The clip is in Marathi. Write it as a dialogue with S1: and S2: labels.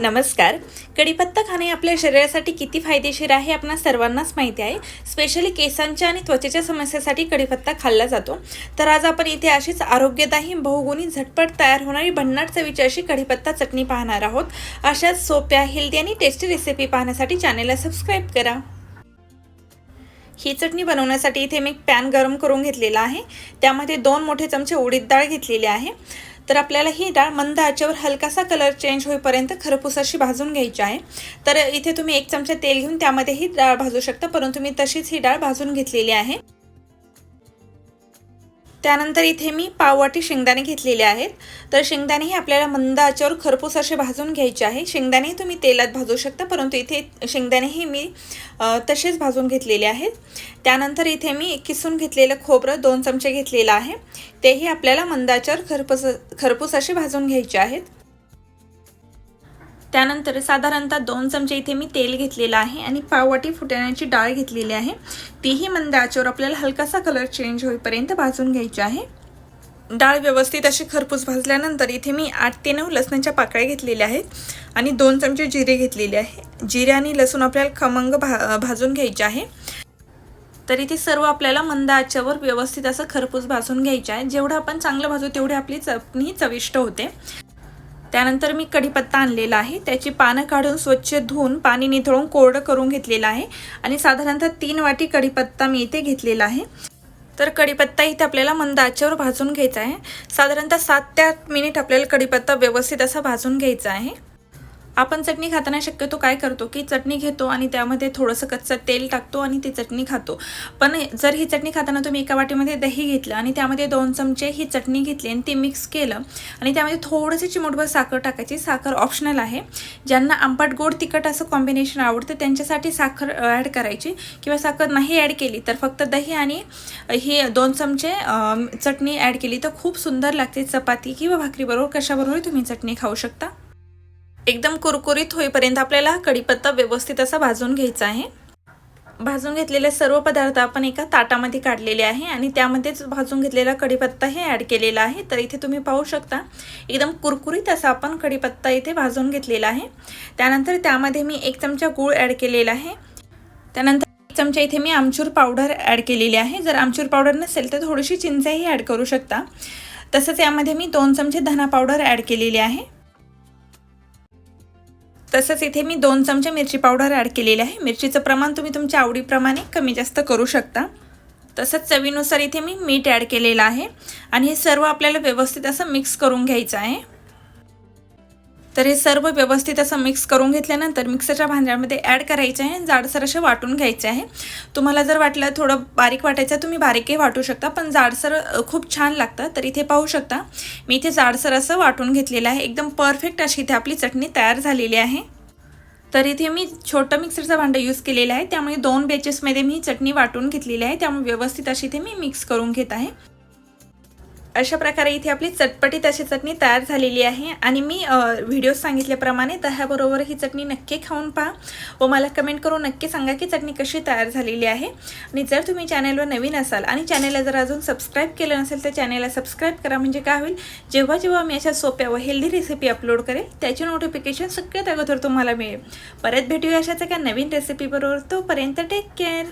S1: नमस्कार. कढीपत्ता खाणे आपल्या शरीरासाठी किती फायदेशीर आहे आपणा सर्वांनाच माहिती आहे. स्पेशली केसांच्या आणि त्वचेच्या समस्येसाठी कढीपत्ता खाल्ला जातो. तर आज आपण इथे अशीच आरोग्यदायी बहुगुणी झटपट तयार होणारी भन्नाट चवीची अशी कढीपत्ता चटणी पाहणार आहोत. अशाच सोप्या हेल्दी आणि टेस्टी रेसिपी पाहण्यासाठी चॅनेलला सबस्क्राईब करा. ही चटणी बनवण्यासाठी इथे मी एक पॅन गरम करून घेतलेला आहे. त्यामध्ये दोन मोठे चमचे उडीद डाळ घेतलेली आहे. तर आपल्याला ही डाळ मंद आचेवर हलकासा कलर चेंज होईपर्यंत खरपूस अशी भाजून घ्यायची आहे. तर इथे तुम्ही एक चमचा तेल घेऊन त्यामध्ये ही डाळ भाजू शकता परंतु मी तशीच ही डाळ भाजून घेतलेली आहे. त्यानंतर इथे मी पाववाटी शेंगदाणे घेतलेले आहेत. तर शेंगदाणे हे आपल्याला मंद आचेवर खरपूस असे भाजून घ्यायचे आहे. शेंगदाणे तुम्ही तेलात भाजू शकता परंतु इथे शेंगदाणेही मी तसेच भाजून घेतलेले आहेत. त्यानंतर इथे मी किसून घेतलेलं खोबरं दोन चमचे घेतलेलं आहे. तेही आपल्याला मंद आचेवर खरपूस खरपूस असे भाजून घ्यायचे आहेत. त्यानंतर साधारणतः दोन चमचे इथे मी तेल घेतलेलं आहे आणि पाववाटी फुटाण्याची डाळ घेतलेली आहे. तीही मंद आचेवर आपल्याला हलकासा कलर चेंज होईपर्यंत भाजून घ्यायची आहे. डाळ व्यवस्थित अशी खरपूस भाजल्यानंतर इथे मी आठ ते नऊ लसणाच्या पाकळ्या घेतलेल्या आहेत आणि दोन चमचे जिरे घेतलेले आहे. जिरे आणि लसूण आपल्याला खमंग भा भाजून घ्यायचे आहे. तर इथे सर्व आपल्याला मंद आचेवर व्यवस्थित असं खरपूस भाजून घ्यायचे आहे. जेवढं आपण चांगलं भाजू तेवढी आपली चटणी चविष्ट होते. त्यानंतर मी कढीपत्ता आणलेला आहे. त्याची पानं काढून स्वच्छ धुवून पाणी निथळून कोरडं करून घेतलेलं आहे आणि साधारणतः तीन वाटी कढीपत्ता मी इथे घेतलेला आहे. तर कढीपत्ता इथे आपल्याला मंद आचेवर भाजून घ्यायचा आहे. साधारणतः सात ते आठ मिनिट आपल्याला कढीपत्ता व्यवस्थित असा भाजून घ्यायचा आहे. आपण चटणी खाताना शक्यतो काय करतो की चटणी घेतो आणि त्यामध्ये थोडंसं कच्चं तेल टाकतो आणि ती चटणी खातो. पण जर ही चटणी खाताना तुम्ही एका वाटीमध्ये दही घेतलं आणि त्यामध्ये दोन चमचे ही चटणी घेतली आणि ती मिक्स केलं आणि त्यामध्ये थोडंसं चिमटभर साखर टाकायची. साखर ऑप्शनल आहे. ज्यांना आंबट गोड तिखट असं कॉम्बिनेशन आवडतं त्यांच्यासाठी साखर ॲड करायची किंवा साखर नाही ॲड केली तर फक्त दही आणि ही दोन चमचे चटणी ॲड केली तर खूप सुंदर लागते. चपाती किंवा भाकरीबरोबर कशाबरोबर तुम्ही चटणी खाऊ शकता. एकदम कुरकुरीत होईपर्यंत आपल्याला कढीपत्ता व्यवस्थित असा भाजून घ्यायचा आहे. भाजून घेतलेले सर्व पदार्थ आपण एका ताटामध्ये काढलेले आहे आणि त्यामध्येच भाजून घेतलेला कढीपत्ता हे ॲड केलेला आहे. तर इथे तुम्ही पाहू शकता एकदम कुरकुरीत असा आपण कढीपत्ता इथे भाजून घेतलेला आहे. त्यानंतर त्यामध्ये मी एक चमचा गूळ ॲड केलेला आहे. त्यानंतर एक चमचा इथे मी आमचूर पावडर ॲड केलेली आहे. जर आमचूर पावडर नसेल तर थोडीशी चिंचाही ॲड करू शकता. तसंच यामध्ये मी दोन चमचे धना पावडर ॲड केलेली आहे. तसंच इथे मी दोन चमचे मिरची पावडर ॲड केलेली आहे. मिरचीचं प्रमाण तुम्ही तुमच्या आवडीप्रमाणे कमी जास्त करू शकता. तसंच चवीनुसार इथे मी मीठ ॲड केलेलं आहे. आणि हे सर्व आपल्याला व्यवस्थित असं मिक्स करून घ्यायचं आहे. तर हे सर्व व्यवस्थित असं मिक्स करून घेतल्यानंतर मिक्सरच्या भांड्यामध्ये ॲड करायचे आहे जाडसर असे वाटून घ्यायचे आहे. तुम्हाला जर वाटलं थोडं बारीक वाटायचं तुम्ही बारीकही वाटू शकता पण जाडसर खूप छान लागतं. तर इथे पाहू शकता मी इथे जाडसर असं वाटून घेतलेलं आहे. एकदम परफेक्ट अशी इथे आपली चटणी तयार झालेली आहे. तर इथे मी छोटं मिक्सरचं भांडं यूज केलेलं आहे. त्यामुळे दोन बेचेसमध्ये मी चटणी वाटून घेतलेली आहे. त्यामुळे व्यवस्थित अशी इथे मी मिक्स करून घेत आहे. अशा प्रकारे इथे आपली चटपटीत अशी चटणी तयार झालेली आहे. आणि मी व्हिडिओ सांगितल्याप्रमाणे दह्याबरोबर ही चटणी नक्की खाऊन पहा व मला कमेंट करून नक्की सांगा की चटणी कशी तयार झालेली आहे. आणि जर तुम्ही चॅनलवर नवीन असाल आणि चॅनलला जर अजून सबस्क्राईब केलं नसेल तर चॅनलला सबस्क्राईब करा. म्हणजे काय होईल? जेव्हा जेव्हा मी अशा सोप्या व हेल्दी रेसिपी अपलोड करेल त्याची नोटिफिकेशन सगळ्यात अगोदर तुम्हाला मिळेल. परत भेटूया अशाच एका नवीन रेसिपीबरोबर तोपर्यंत टेक केअर